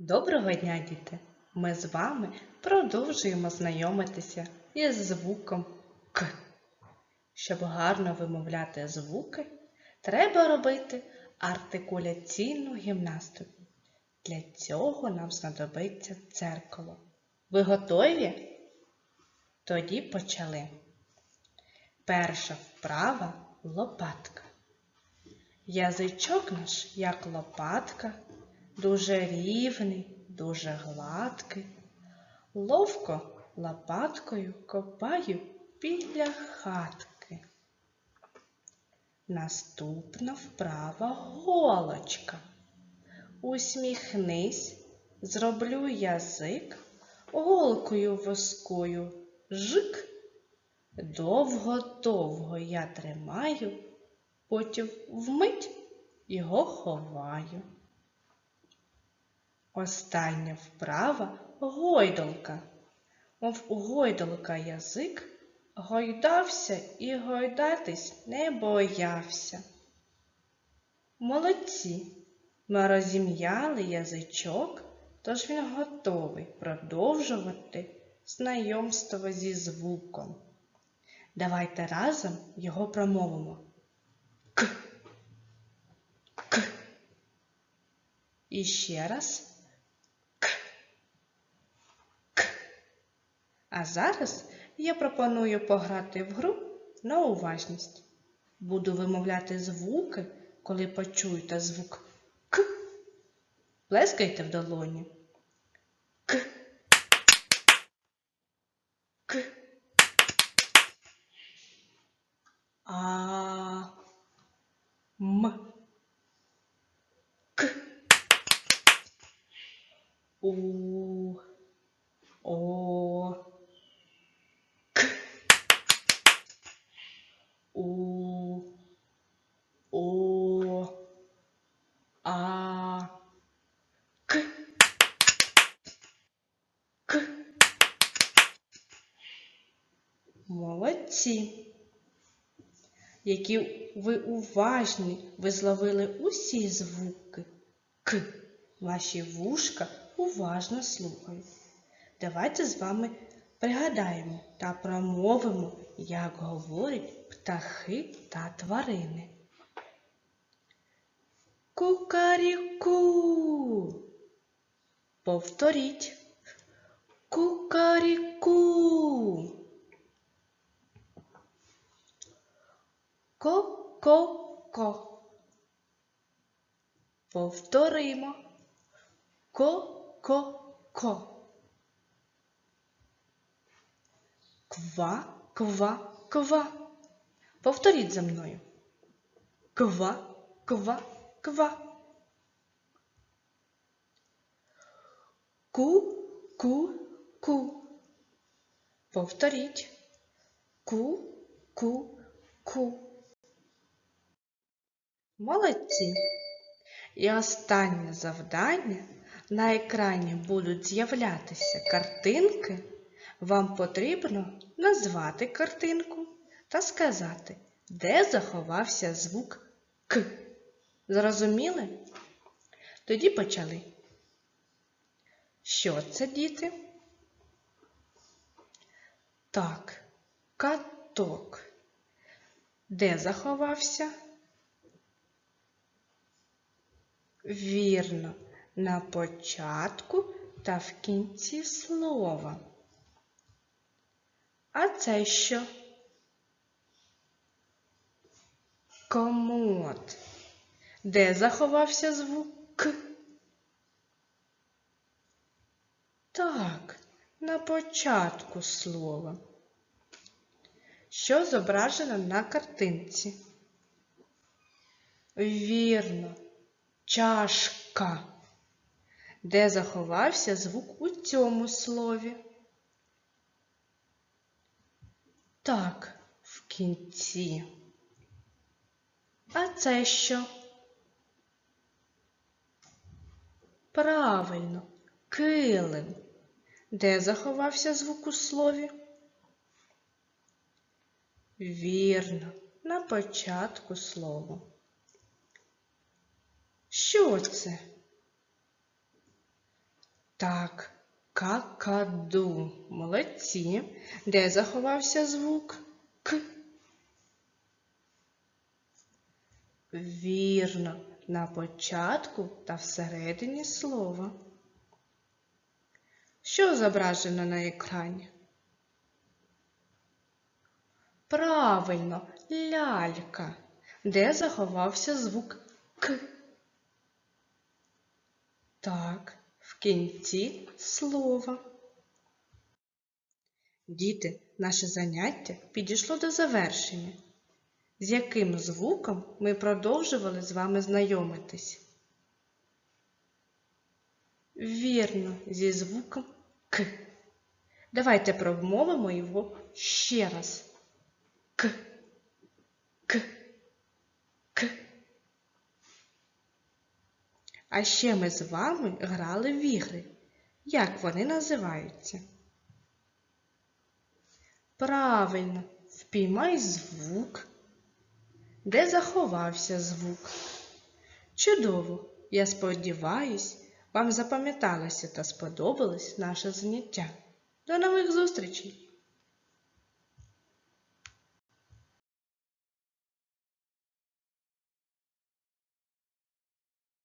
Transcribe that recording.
Доброго дня, діти! Ми з вами продовжуємо знайомитися із звуком К. Щоб гарно вимовляти звуки, треба робити артикуляційну гімнастику. Для цього нам знадобиться дзеркало. Ви готові? Тоді почали. Перша вправа лопатка. Язичок наш, як лопатка, дуже рівний, дуже гладкий. Ловко лопаткою копаю біля хатки. Наступна вправа голочка. Усміхнись, зроблю язик, голкою воскою жик. Довго-довго я тримаю, потім вмить його ховаю. Остання вправа гойдалка. Мов у гойдалка язик, гойдався і гойдатись не боявся. Молодці! Ми розім'яли язичок, тож він готовий продовжувати знайомство зі звуком. Давайте разом його промовимо. К. К. І ще раз. К. К. А зараз я пропоную пограти в гру на уважність. Буду вимовляти звуки, коли почуєте звук К. Плескайте в долоні. К. К. А. М. К. У. О. К. У. О. А. К. К. Молодці. Які ви уважні, ви зловили усі звуки. К. Ваші вушка уважно слухають. Давайте з вами пригадаємо та промовимо, як говорять птахи та тварини. Кукаріку. Повторіть. Кукаріку. Ко-ко-ко. Повторимо. Ко-ко-ко. Ква, ква, ква. Повторіть за мною. Ква, ква, ква. Ку, ку, ку. Повторіть. Ку, ку, ку. Молодці. І останнє завдання. На екрані будуть з'являтися картинки. Вам потрібно назвати картинку та сказати, де заховався звук К. Зрозуміли? Тоді почали. Що це, діти? Так, каток. Де заховався? Вірно, на початку та в кінці слова. А це що? Комод. Де заховався звук? Так, на початку слова. Що зображено на картинці? Вірно, чашка. Де заховався звук у цьому слові? Так, в кінці. А це що? Правильно, килим. Де заховався звук у слові? Вірно, на початку слова. Що це? Так, какаду. Молодці. Де заховався звук К? Вірно, на початку та всередині слова. Що зображено на екрані? Правильно, лялька. Де заховався звук К? Так, в кінці слова. Діти, наше заняття підійшло до завершення. З яким звуком ми продовжували з вами знайомитись? Вірно, зі звуком К. Давайте промовимо його ще раз. К. К. К. А ще ми з вами грали в ігри. Як вони називаються? Правильно, впіймай звук. Де заховався звук? Чудово! Я сподіваюсь, вам запам'яталося та сподобалось наше заняття. До нових зустрічей!